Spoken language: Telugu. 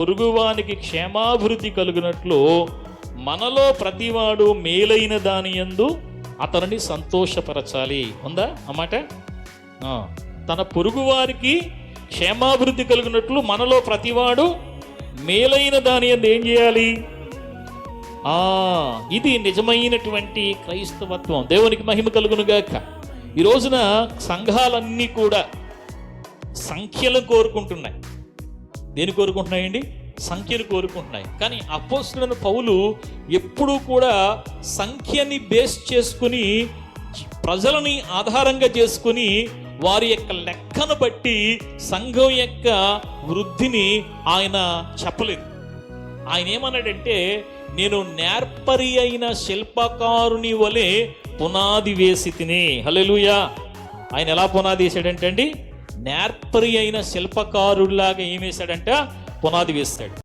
పొరుగువానికి క్షేమాభివృద్ధి కలుగునట్లు మనలో ప్రతివాడు మేలైన దాని యందు అతనిని సంతోషపరచాలి. ఉందా? అన్నమాట తన పొరుగువారికి క్షేమాభివృద్ధి కలిగినట్లు మనలో ప్రతివాడు మేలైన దాని ఎందు ఏం చేయాలి? ఆ ఇది నిజమైనటువంటి క్రైస్తవత్వం. దేవునికి మహిమ కలుగునుగాక ఈ రోజున సంఘాలన్నీ కూడా సంఖ్యలు కోరుకుంటున్నాయి. దేని కోరుకుంటున్నాయండి? సంఖ్యను కోరుకుంటున్నాయి. కానీ అపోస్తులను పౌలు ఎప్పుడూ కూడా సంఖ్యని బేస్ చేసుకుని ప్రజలని ఆధారంగా చేసుకుని వారి యొక్క లెక్కను బట్టి సంఘం యొక్క వృద్ధిని ఆయన చెప్పలేదు. ఆయన ఏమన్నాడంటే నేను నేర్పరి అయిన శిల్పకారుని వలె పునాది వేసి తిని. హల్లెలూయా. ఆయన ఎలా పునాది వేసాడంటే అండి నేర్పరి అయిన శిల్పకారుడిలాగా ఏం వేశాడంట పునాది వేస్తాడు.